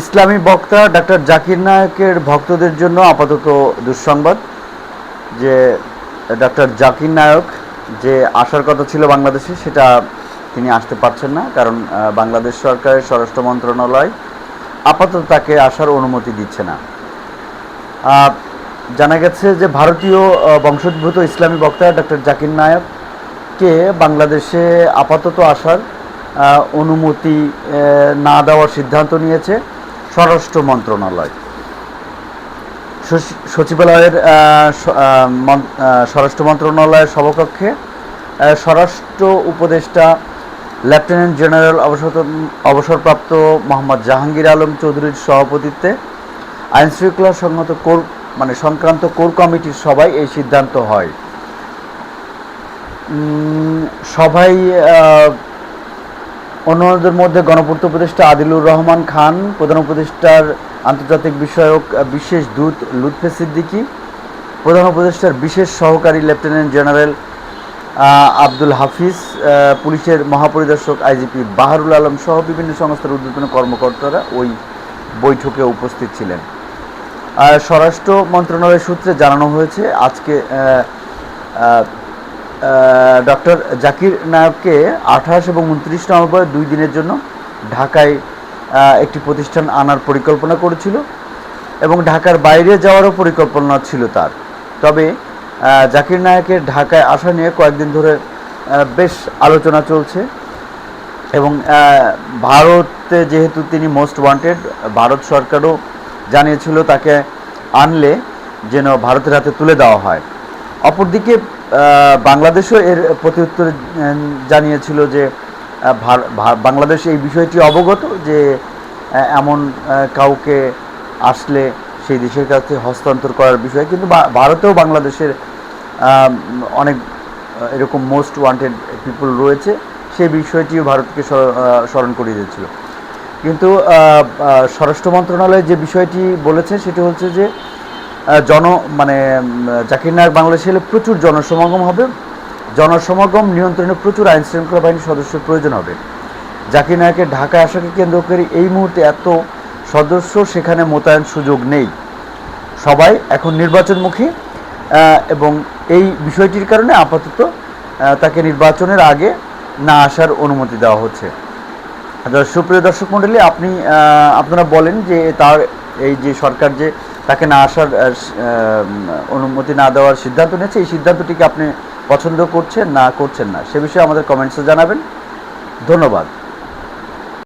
ইসলামী বক্তা ডাক্তার জাকির নায়কের ভক্তদের জন্য আপাতত দুঃসংবাদ যে ডাক্তার জাকির নায়ক যে আসার কথা ছিল বাংলাদেশে, সেটা তিনি আসতে পারছেন না, কারণ বাংলাদেশ সরকারের স্বরাষ্ট্র মন্ত্রণালয় আপাতত তাকে আসার অনুমতি দিচ্ছে না। জানা গেছে যে ভারতীয় বংশোদ্ভূত ইসলামী বক্তা ডক্টর জাকির নায়ককে বাংলাদেশে আপাতত আসার অনুমতি না দেওয়ার সিদ্ধান্ত নিয়েছে স্বরাষ্ট্র মন্ত্রণালয়। সচিবালয়ের স্বরাষ্ট্র মন্ত্রণালয়ের সভাকক্ষে স্বরাষ্ট্র উপদেষ্টা, লেফটেন্যান্ট জেনারেল অবসর অবসরপ্রাপ্ত মোহাম্মদ জাহাঙ্গীর আলম চৌধুরীর সভাপতিত্বে আইন শৃঙ্খলা সংগত কোর মানে সংক্রান্ত কোর কমিটির সভায় এই সিদ্ধান্ত হয়। সভায় অন্যদের মধ্যে গণপূর্ত উপদেষ্টা আদিলুর রহমান খান, প্রধান উপদেষ্টার আন্তর্জাতিক বিষয়ক বিশেষ দূত লুৎফে সিদ্দিকী, প্রধান উপদেষ্টার বিশেষ সহকারী লেফটেন্যান্ট জেনারেল আব্দুল হাফিজ পুলিশের মহাপরিদর্শক আইজিপি বাহারুল আলম সহ বিভিন্ন সংস্থার উদ্বোধন কর্মকর্তারা ওই বৈঠকে উপস্থিত ছিলেন। আর স্বরাষ্ট্র মন্ত্রণালয় সূত্রে জানানো হয়েছে, আজকে ডক্টর জাকির নায়ককে আঠাশ এবং উনত্রিশ নভেম্বর দুই দিনের জন্য ঢাকায় একটি প্রতিষ্ঠান আনার পরিকল্পনা করেছিল এবং ঢাকার বাইরে যাওয়ারও পরিকল্পনা ছিল তার। তবে জাকির নায়কের ঢাকায় আসা নিয়ে কয়েকদিন ধরে বেশ আলোচনা চলছে এবং ভারতে যেহেতু তিনি মোস্ট ওয়ান্টেড, ভারত সরকারও জানিয়েছিল তাকে আনলে যেন ভারতের হাতে তুলে দেওয়া হয়। অপরদিকে বাংলাদেশও এর প্রতি প্রত্যুত্তর জানিয়েছিল যে বাংলাদেশ এই বিষয়টি অবগত যে এমন কাউকে আসলে সেই দেশের কাছে হস্তান্তর করার বিষয়। কিন্তু ভারতেও বাংলাদেশের অনেক এরকম মোস্ট ওয়ান্টেড পিপল রয়েছে। সেই বিষয়টিও ভারতকে স্মরণ করিয়ে দিয়েছিল। কিন্তু স্বরাষ্ট্র মন্ত্রণালয় যে বিষয়টি বলেছে, সেটি হচ্ছে যে জন মানে জাকির নায়ক বাংলাদেশে এলে প্রচুর জনসমাগম হবে। জনসমাগম নিয়ন্ত্রণে প্রচুর আইন শৃঙ্খলা বাহিনীর সদস্যের প্রয়োজন হবে। জাকির নায়কের ঢাকায় আসাকে কেন্দ্র করে এই মুহূর্তে এত সদস্য, সেখানে মোতায়েন সুযোগ নেই। সবাই এখন নির্বাচনমুখী এবং এই বিষয়টির কারণে আপাতত তাকে নির্বাচনের আগে না আসার অনুমতি দেওয়া হচ্ছে। সুপ্রিয় দর্শক মণ্ডলী, আপনি আপনারা বলেন যে তার এই যে সরকার যে তাকে না আসার অনুমতি না দেওয়ার সিদ্ধান্ত নিয়েছে। এই সিদ্ধান্তটিকে আপনি পছন্দ করছেন না করছেন না, সে বিষয়ে আমাদের কমেন্টসে জানাবেন। ধন্যবাদ।